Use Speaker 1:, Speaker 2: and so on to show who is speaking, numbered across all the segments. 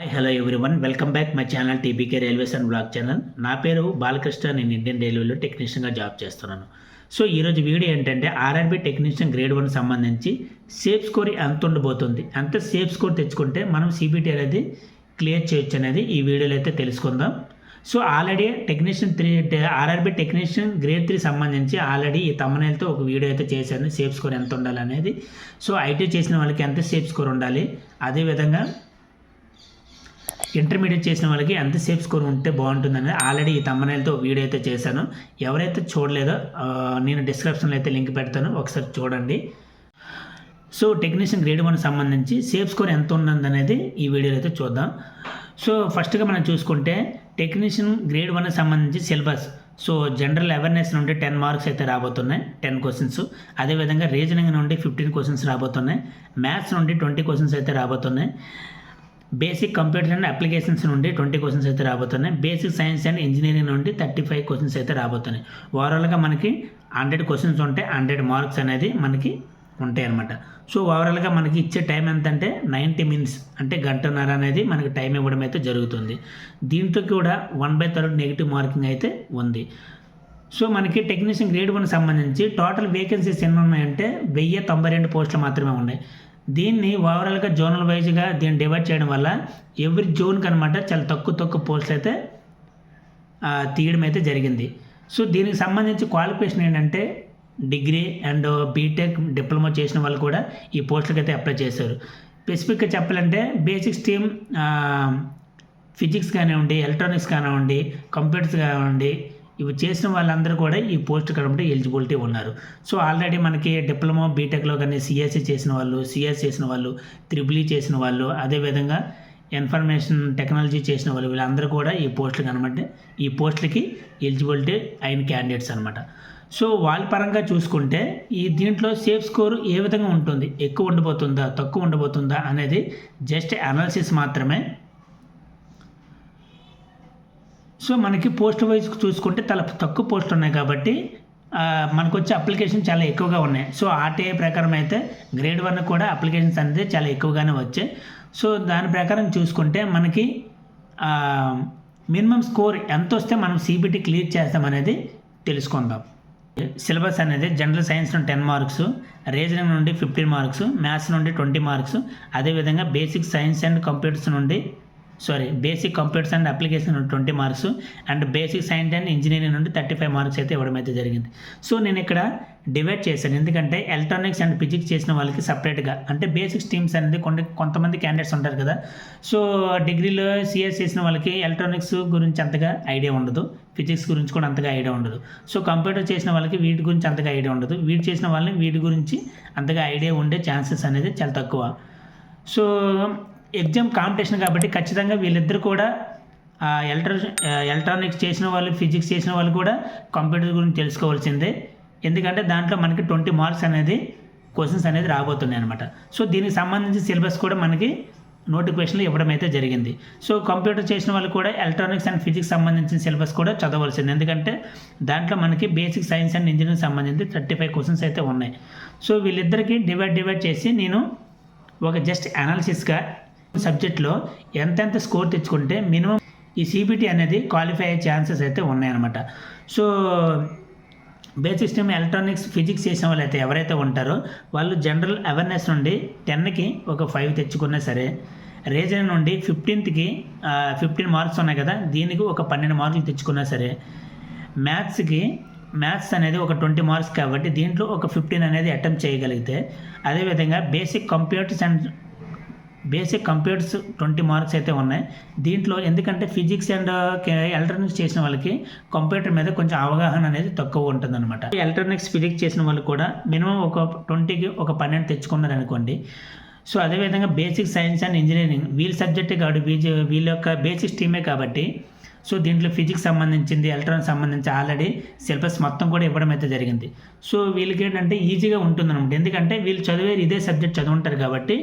Speaker 1: Hi hello everyone welcome back my channel TBK railways and blog channel నా పేరు బాలకృష్ణ. నేను Indian రైల్వేలో టెక్నీషియన్గా జాబ్ చేస్తున్నాను. సో ఈరోజు వీడియో ఏంటంటే ఆర్ఆర్బీ టెక్నీషియన్ గ్రేడ్ వన్ సంబంధించి సేఫ్ స్కోర్ ఎంత ఉండబోతుంది? అంత సేఫ్ స్కోర్ తెచ్చుకుంటే మనం సిబిటీ అనేది క్లియర్ చేయొచ్చు అనేది ఈ వీడియోలో అయితే తెలుసుకుందాం. So already technician three RRB technician grade three సంబంధించి ఆల్రెడీ ఈ తమ్మనేలతో ఒక వీడియో అయితే చేశాను. సేఫ్ స్కోర్ ఎంత ఉండాలి అనేది సో ఐటీ చేసిన వాళ్ళకి ఎంత సేఫ్ స్కోర్ ఉండాలి? అదేవిధంగా ఇంటర్మీడియట్ చేసిన వాళ్ళకి ఎంత సేఫ్ స్కోర్ ఉంటే బాగుంటుందని ఆల్రెడీ ఈ తమ్మనేలతో వీడియో అయితే చేశాను. ఎవరైతే చూడలేదో నేను డిస్క్రిప్షన్లో అయితే లింక్ పెడతాను. ఒకసారి చూడండి. సో టెక్నీషియన్ గ్రేడ్ వన్ సంబంధించి సేఫ్ స్కోర్ ఎంత ఉన్నది అనేది ఈ వీడియోలో అయితే చూద్దాం. సో ఫస్ట్గా మనం చూసుకుంటే టెక్నీషియన్ గ్రేడ్ వన్ సంబంధించి సిలబస్ సో జనరల్ అవేర్నెస్ నుండి టెన్ మార్క్స్ అయితే రాబోతున్నాయి టెన్ క్వశ్చన్స్ అదేవిధంగా రీజనింగ్ నుండి ఫిఫ్టీన్ క్వశ్చన్స్ రాబోతున్నాయి మ్యాథ్స్ నుండి ట్వంటీ క్వశ్చన్స్ అయితే రాబోతున్నాయి. బేసిక్ కంప్యూటర్ అండ్ అప్లికేషన్స్ నుండి ట్వంటీ క్వశ్చన్స్ అయితే రాబోతున్నాయి. బేసిక్ సైన్స్ అండ్ ఇంజనీరింగ్ నుండి థర్టీ ఫైవ్ క్వశ్చన్స్ అయితే రాబోతున్నాయి. ఓవరాల్గా మనకి హండ్రెడ్ క్వశ్చన్స్ ఉంటాయి. హండ్రెడ్ మార్క్స్ అనేది మనకి ఉంటాయి అనమాట సో ఓవరాల్గా మనకి ఇచ్చే టైం ఎంత అంటే నైంటీ మినిట్స్ అంటే గంటన్నర అనేది మనకి టైం ఇవ్వడం అయితే జరుగుతుంది. దీంట్లో కూడా one by third negative marking అయితే ఉంది. సో మనకి టెక్నీషియన్ గ్రేడ్ వన్ సంబంధించి టోటల్ వేకెన్సీస్ ఎన్ని ఉన్నాయంటే వెయ్యి తొంభై రెండు పోస్టులు మాత్రమే ఉన్నాయి. దీన్ని ఓవరాల్గా జోనల్ వైజ్గా దీన్ని డివైడ్ చేయడం వల్ల ఎవ్రీ జోన్కి అనమాట చాలా తక్కువ తక్కువ పోస్టులు అయితే తీయడం అయితే జరిగింది. సో దీనికి సంబంధించి క్వాలిఫికేషన్ ఏంటంటే డిగ్రీ అండ్ బీటెక్ డిప్లొమా చేసిన వాళ్ళు కూడా ఈ పోస్టులకు అయితే అప్లై చేశారు. స్పెసిఫిక్గా చెప్పాలంటే బేసిక్ స్ట్రీమ్ ఫిజిక్స్ కానివ్వండి ఎలక్ట్రానిక్స్ కానివ్వండి కంప్యూటర్స్ కానివ్వండి ఇవి చేసిన వాళ్ళందరూ కూడా ఈ పోస్ట్ కాబట్టి ఎలిజిబిలిటీ ఉన్నారు. సో ఆల్రెడీ మనకి డిప్లొమా బీటెక్లో కానీ సిఎస్సి చేసిన వాళ్ళు సిఎస్ చేసిన వాళ్ళు త్రిబులీ చేసిన వాళ్ళు అదేవిధంగా ఇన్ఫర్మేషన్ టెక్నాలజీ చేసిన వాళ్ళు వీళ్ళందరూ కూడా ఈ పోస్టులు అనమాట ఈ పోస్టులకి ఎలిజిబిలిటీ అయిన క్యాండిడేట్స్ అనమాట సో వాళ్ళ పరంగా చూసుకుంటే ఈ దీంట్లో సేఫ్ స్కోర్ ఏ విధంగా ఉంటుంది? ఎక్కువ ఉండబోతుందా తక్కువ ఉండబోతుందా అనేది జస్ట్ అనాలిసిస్ మాత్రమే సో మనకి పోస్ట్ వైజ్ చూసుకుంటే చాలా తక్కువ పోస్ట్ ఉన్నాయి కాబట్టి మనకు వచ్చే అప్లికేషన్ చాలా ఎక్కువగా ఉన్నాయి. సో ఆర్టీఐ ప్రకారం అయితే గ్రేడ్ వన్ కూడా అప్లికేషన్స్ అనేది చాలా ఎక్కువగానే వచ్చాయి సో దాని ప్రకారం చూసుకుంటే మనకి మినిమం స్కోర్ ఎంత వస్తే మనం సిబిటీ క్లియర్ చేస్తామనేది తెలుసుకుందాం. సిలబస్ అనేది జనరల్ సైన్స్ నుండి టెన్ మార్క్స్ రీజనింగ్ నుండి ఫిఫ్టీన్ మార్క్స్ మ్యాథ్స్ నుండి ట్వంటీ మార్క్స్ అదేవిధంగా బేసిక్ సైన్స్ అండ్ కంప్యూటర్స్ నుండి sorry basic computers and application నుండి twenty marks and basic science and engineering నుండి థర్టీ ఫైవ్ మార్క్స్ అయితే ఇవ్వడం అయితే జరిగింది. సో నేను ఇక్కడ డివైడ్ చేశాను. ఎందుకంటే ఎలక్ట్రానిక్స్ అండ్ ఫిజిక్స్ చేసిన వాళ్ళకి సపరేట్గా అంటే బేసిక్ స్ట్రీమ్స్ అనేది కొన్ని కొంతమంది క్యాండిడేట్స్ ఉంటారు కదా. సో డిగ్రీలో సిఎస్ చేసిన వాళ్ళకి ఎలక్ట్రానిక్స్ గురించి అంతగా ఐడియా ఉండదు. ఫిజిక్స్ గురించి కూడా అంతగా ఐడియా ఉండదు. సో కంప్యూటర్ చేసిన వాళ్ళకి వీటి గురించి అంతగా ఐడియా ఉండదు. వీటి చేసిన వాళ్ళని వీటి గురించి అంతగా ఐడియా ఉండే ఛాన్సెస్ అనేది చాలా తక్కువ. సో ఎగ్జామ్ కాంపిటీషన్ కాబట్టి ఖచ్చితంగా వీళ్ళిద్దరు కూడా ఎలక్ట్రా ఎలక్ట్రానిక్స్ చేసిన వాళ్ళు ఫిజిక్స్ చేసిన వాళ్ళు కూడా కంప్యూటర్ గురించి తెలుసుకోవాల్సిందే. ఎందుకంటే దాంట్లో మనకి ట్వంటీ మార్క్స్ అనేది క్వశ్చన్స్ అనేది రాబోతున్నాయి అనమాట సో దీనికి సంబంధించి సిలబస్ కూడా మనకి నోటిఫికేషన్లు ఇవ్వడం అయితే జరిగింది. సో కంప్యూటర్ చేసిన వాళ్ళు కూడా ఎలక్ట్రానిక్స్ అండ్ ఫిజిక్స్ సంబంధించిన సిలబస్ కూడా చదవాల్సింది. ఎందుకంటే దాంట్లో మనకి బేసిక్ సైన్స్ అండ్ ఇంజనీరింగ్ సంబంధించి థర్టీ ఫైవ్ క్వశ్చన్స్ అయితే ఉన్నాయి. సో వీళ్ళిద్దరికి డివైడ్ డివైడ్ చేసి నేను ఒక జస్ట్ అనాలిసిస్గా సబ్జెక్ట్లో ఎంతెంత స్కోర్ తెచ్చుకుంటే మినిమం ఈ సిబిటీ అనేది క్వాలిఫై అయ్యే ఛాన్సెస్ అయితే ఉన్నాయన్నమాట. So basic stream electronics physics చేసిన వాళ్ళు అయితే ఎవరైతే ఉంటారో వాళ్ళు జనరల్ అవేర్నెస్ నుండి టెన్కి ఒక ఫైవ్ తెచ్చుకున్నా సరే రీజన్ నుండి ఫిఫ్టీన్త్కి ఫిఫ్టీన్ మార్క్స్ ఉన్నాయి కదా దీనికి ఒక పన్నెండు మార్కులు తెచ్చుకున్నా సరే మ్యాథ్స్కి మ్యాథ్స్ అనేది ఒక ట్వంటీ మార్క్స్ కాబట్టి దీంట్లో ఒక ఫిఫ్టీన్ అనేది అటెంప్ట్ చేయగలిగితే అదేవిధంగా basic computers and basic computers twenty marks అయితే ఉన్నాయి. దీంట్లో ఎందుకంటే ఫిజిక్స్ అండ్ ఎలక్ట్రానిక్స్ చేసిన వాళ్ళకి కంప్యూటర్ మీద కొంచెం అవగాహన అనేది తక్కువ ఉంటుంది అనమాట ఎలక్ట్రానిక్స్ ఫిజిక్స్ చేసిన వాళ్ళు కూడా మినిమం ఒక ట్వంటీకి ఒక పన్నెండు తెచ్చుకున్నారు అనుకోండి సో అదేవిధంగా బేసిక్ సైన్స్ అండ్ ఇంజనీరింగ్ వీళ్ళ సబ్జెక్టే కాబట్టి వీళ్ళ వీళ్ళ యొక్క బేసిక్ స్ట్రీమే కాబట్టి సో దీంట్లో ఫిజిక్స్ సంబంధించింది ఎలక్ట్రానిక్స్ సంబంధించి ఆల్రెడీ సిలబస్ మొత్తం కూడా ఇవ్వడం అయితే జరిగింది. సో వీళ్ళకి ఏంటంటే ఈజీగా ఉంటుందన్నమాట. ఎందుకంటే వీళ్ళు చదివేది ఇదే సబ్జెక్ట్ చదువుంటారు కాబట్టి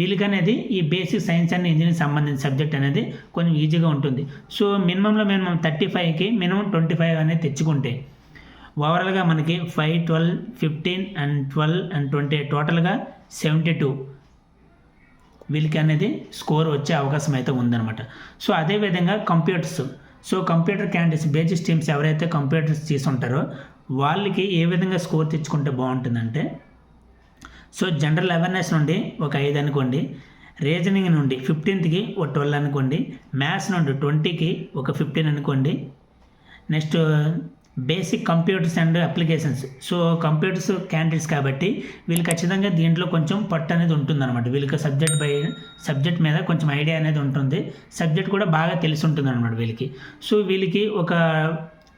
Speaker 1: వీళ్ళకి అనేది ఈ బేసిక్ సైన్స్ అండ్ ఇంజనీరింగ్ సంబంధించిన సబ్జెక్ట్ అనేది కొంచెం ఈజీగా ఉంటుంది. సో మినిమంలో మినిమం థర్టీ ఫైవ్కి మినిమం ట్వంటీ ఫైవ్ అనేది తెచ్చుకుంటే ఓవరాల్గా మనకి five twelve fifteen and twelve and twenty టోటల్గా సెవెంటీ టూ వీళ్ళకి అనేది స్కోర్ వచ్చే అవకాశం అయితే ఉందన్నమాట. సో అదేవిధంగా computers so computer candidates basic teams ఎవరైతే కంప్యూటర్స్ తీసుంటారో వాళ్ళకి ఏ విధంగా స్కోర్ తెచ్చుకుంటే బాగుంటుందంటే సో జనరల్ అవేర్నెస్ నుండి ఒక ఐదు అనుకోండి రీజనింగ్ నుండి ఫిఫ్టీన్త్కి ఒక ట్వెల్వ్ అనుకోండి మ్యాథ్స్ నుండి ట్వంటీకి ఒక ఫిఫ్టీన్ అనుకోండి next basic computers and applications so computers candidates కాబట్టి వీళ్ళు ఖచ్చితంగా దీంట్లో కొంచెం పట్టు అనేది ఉంటుందన్నమాట. వీళ్ళకి సబ్జెక్ట్ బై సబ్జెక్ట్ మీద కొంచెం ఐడియా అనేది ఉంటుంది. సబ్జెక్ట్ కూడా బాగా తెలిసి ఉంటుంది అనమాట వీళ్ళకి. సో వీళ్ళకి ఒక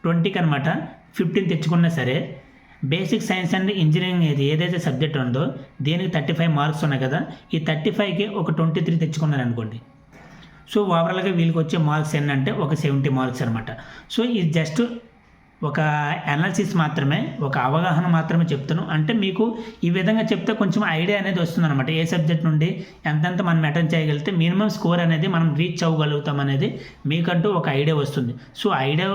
Speaker 1: ట్వంటీకి అనమాట ఫిఫ్టీన్ తెచ్చుకున్నా సరే బేసిక్ సైన్స్ అండ్ ఇంజనీరింగ్ ఏది ఏదైతే సబ్జెక్ట్ ఉందో దీనికి థర్టీ ఫైవ్ మార్క్స్ ఉన్నాయి కదా. ఈ థర్టీ ఫైవ్కి ఒక ట్వంటీ త్రీ తెచ్చుకున్నారు అనుకోండి. సో ఓవరాల్గా వీళ్ళకి వచ్చే మార్క్స్ ఏంటంటే ఒక సెవెంటీ మార్క్స్ అనమాట సో ఇది జస్ట్ ఒక అనాలిసిస్ మాత్రమే ఒక అవగాహన మాత్రమే చెప్తాను అంటే మీకు ఈ విధంగా చెప్తే కొంచెం ఐడియా అనేది వస్తుందన్నమాట. ఏ సబ్జెక్ట్ నుండి ఎంతెంత మనం అటెండ్ చేయగలిగితే మినిమం స్కోర్ అనేది మనం రీచ్ అవ్వగలుగుతాం అనేది మీకంటూ ఒక ఐడియా వస్తుంది. సో ఐడియా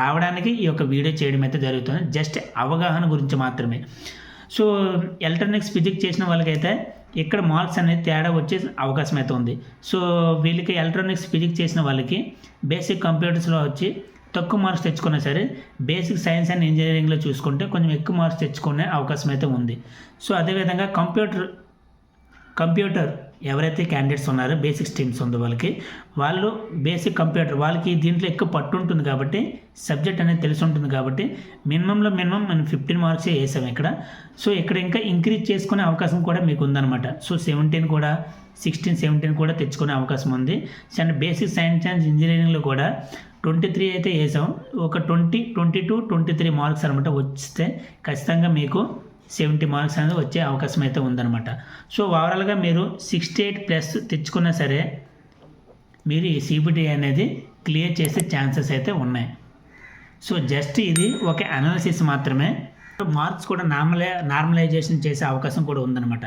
Speaker 1: రావడానికి ఈ యొక్క వీడియో చేయడం అయితే జరుగుతుంది. జస్ట్ అవగాహన గురించి మాత్రమే. సో ఎలక్ట్రానిక్స్ ఫిజిక్స్ చేసిన వాళ్ళకైతే ఇక్కడ మార్క్స్ అనేది తేడా వచ్చే అవకాశం అయితే ఉంది. సో వీళ్ళకి ఎలక్ట్రానిక్స్ ఫిజిక్స్ చేసిన వాళ్ళకి బేసిక్ కంప్యూటర్స్లో వచ్చి తక్కువ మార్క్స్ తెచ్చుకున్నా సరే బేసిక్ సైన్స్ అండ్ ఇంజనీరింగ్లో చూసుకుంటే కొంచెం ఎక్కువ మార్క్స్ తెచ్చుకునే అవకాశం అయితే ఉంది. సో అదేవిధంగా కంప్యూటర్ కంప్యూటర్ ఎవరైతే క్యాండిడేట్స్ ఉన్నారో బేసిక్ స్ట్రీమ్స్ ఉందో వాళ్ళకి వాళ్ళు బేసిక్ కంప్యూటర్ వాళ్ళకి దీంట్లో ఎక్కువ పట్టు ఉంటుంది కాబట్టి సబ్జెక్ట్ అనేది తెలిసి ఉంటుంది కాబట్టి మినిమంలో మినిమం మనం ఫిఫ్టీన్ మార్క్సే వేసాం ఇక్కడ. సో ఇక్కడ ఇంకా ఇంక్రీజ్ చేసుకునే అవకాశం కూడా మీకు ఉందన్నమాట. సో సెవెంటీన్ కూడా సిక్స్టీన్ సెవెంటీన్ కూడా తెచ్చుకునే అవకాశం ఉంది. అండ్ బేసిక్ సైన్స్ అండ్ ఇంజనీరింగ్లో కూడా ట్వంటీ త్రీ అయితే వేసాం. ఒక twenty twenty two twenty three marks అనమాట వస్తే ఖచ్చితంగా మీకు సెవెంటీ మార్క్స్ అనేది వచ్చే అవకాశం అయితే ఉందన్నమాట. సో ఓవరాల్గా మీరు సిక్స్టీ ఎయిట్ ప్లస్ తెచ్చుకున్నా సరే మీరు ఈ సిబిటి అనేది క్లియర్ చేసే ఛాన్సెస్ అయితే ఉన్నాయి. సో జస్ట్ ఇది ఒక అనాలిసిస్ మాత్రమే. మార్క్స్ కూడా నార్మలై నార్మలైజేషన్ చేసే అవకాశం కూడా ఉందన్నమాట.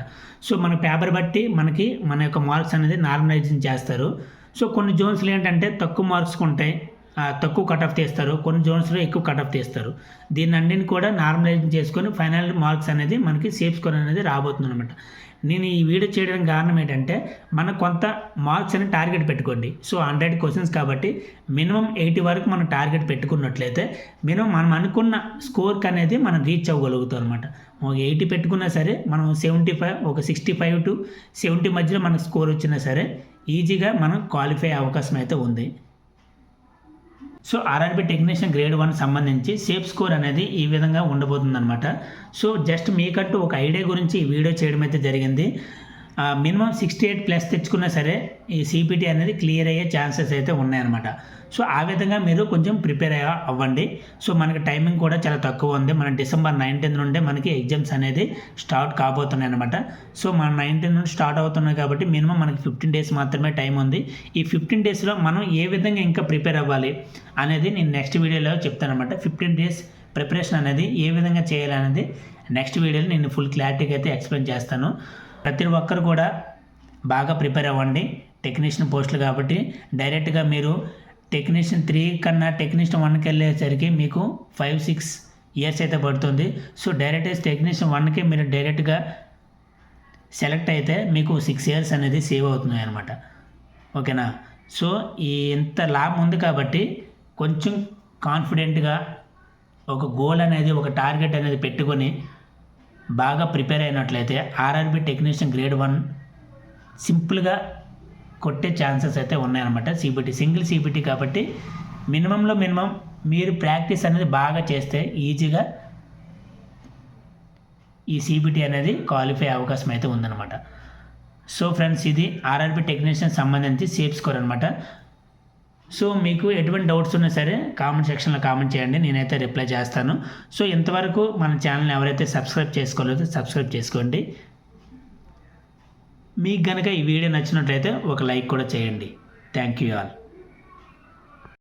Speaker 1: సో మన పేపర్ బట్టి మనకి మన యొక్క మార్క్స్ అనేది నార్మలైజేషన్ చేస్తారు. సో కొన్ని జోన్స్లు ఏంటంటే తక్కువ మార్క్స్ ఉంటాయి. తక్కువ కట్ ఆఫ్ తీస్తారు. కొన్ని జోన్స్లో ఎక్కువ కట్ ఆఫ్ తీస్తారు. దీన్ని అన్నింటిని కూడా నార్మలైజ్ చేసుకొని ఫైనల్ మార్క్స్ అనేది మనకి సేఫ్ స్కోర్ అనేది రాబోతుంది అనమాట నేను ఈ వీడియో చేయడానికి కారణం ఏంటంటే మనకు కొంత మార్క్స్ అని టార్గెట్ పెట్టుకోండి. సో హండ్రెడ్ క్వశ్చన్స్ కాబట్టి మినిమం ఎయిటీ వరకు మనం టార్గెట్ పెట్టుకున్నట్లయితే మినిమం మనం అనుకున్న స్కోర్కి అనేది మనం రీచ్ అవ్వగలుగుతాం అనమాట ఒక ఎయిటీ పెట్టుకున్నా సరే మనం సెవెంటీ ఫైవ్ ఒక సిక్స్టీ ఫైవ్ టు సెవెంటీ మధ్యలో మనకు స్కోర్ వచ్చినా సరే ఈజీగా మనం క్వాలిఫై అవకాశం అయితే ఉంది. So RRB technician grade one సంబంధించి సేఫ్ స్కోర్ అనేది ఈ విధంగా ఉండబోతుందన్నమాట. సో జస్ట్ మీకంటూ ఒక ఐడియా గురించి ఈ వీడియో చేయడం అయితే జరిగింది. మినిమం సిక్స్టీ ఎయిట్ ప్లస్ తెచ్చుకున్నా సరే ఈ సిపిటి అనేది క్లియర్ అయ్యే ఛాన్సెస్ అయితే ఉన్నాయన్నమాట. సో ఆ విధంగా మీరు కొంచెం ప్రిపేర్ అవ్వండి. సో మనకి టైమింగ్ కూడా చాలా తక్కువ ఉంది. మన డిసెంబర్ నైన్టీన్త్ నుండే మనకి ఎగ్జామ్స్ అనేది స్టార్ట్ కాబోతున్నాయి అనమాట సో మన నైన్టీన్ నుండి స్టార్ట్ అవుతున్నాయి కాబట్టి మినిమం మనకి ఫిఫ్టీన్ డేస్ మాత్రమే టైం ఉంది. ఈ ఫిఫ్టీన్ డేస్లో మనం ఏ విధంగా ఇంకా ప్రిపేర్ అవ్వాలి అనేది నేను నెక్స్ట్ వీడియోలో చెప్తాను అనమాట ఫిఫ్టీన్ డేస్ ప్రిపరేషన్ అనేది ఏ విధంగా చేయాలనేది నెక్స్ట్ వీడియోలో నేను ఫుల్ క్లారిటీగా అయితే ఎక్స్ప్లెయిన్ చేస్తాను. ప్రతి ఒక్కరు కూడా బాగా ప్రిపేర్ అవ్వండి. టెక్నీషియన్ పోస్టులు కాబట్టి డైరెక్ట్గా మీరు టెక్నీషియన్ త్రీ కన్నా టెక్నీషియన్ వన్కి వెళ్ళేసరికి మీకు ఫైవ్ సిక్స్ ఇయర్స్ అయితే పడుతుంది. సో డైరెక్ట్ టెక్నీషియన్ వన్కే మీరు డైరెక్ట్గా సెలెక్ట్ అయితే మీకు సిక్స్ ఇయర్స్ అనేది సేవ్ అవుతున్నాయి అనమాట ఓకేనా? సో ఈ ఇంత లాభం ఉంది కాబట్టి కొంచెం కాన్ఫిడెంట్గా ఒక గోల్ అనేది ఒక టార్గెట్ అనేది పెట్టుకొని బాగా ప్రిపేర్ అయినట్లయితే ఆర్ఆర్బి టెక్నీషియన్ గ్రేడ్ వన్ సింపుల్గా కొట్టే ఛాన్సెస్ అయితే ఉన్నాయన్నమాట. సీబీటీ సింగిల్ సీబీటీ కాబట్టి మినిమంలో మినిమం మీరు ప్రాక్టీస్ అనేది బాగా చేస్తే ఈజీగా ఈ సీబీటీ అనేది క్వాలిఫై అవకాశం అయితే ఉందన్నమాట. సో ఫ్రెండ్స్ ఇది ఆర్ఆర్బి టెక్నీషియన్ సంబంధించి సేఫ్ స్కోర్ అనమాట సో మీకు ఎటువంటి డౌట్స్ ఉన్నా సరే కామెంట్ సెక్షన్లో కామెంట్ చేయండి నేనైతే రిప్లై చేస్తాను. సో ఇంతవరకు మన ఛానల్ని ఎవరైతే సబ్స్క్రైబ్ చేసుకోలేదో సబ్స్క్రైబ్ చేసుకోండి. మీకు కనుక ఈ వీడియో నచ్చినట్లయితే ఒక లైక్ కూడా చేయండి. Thank you all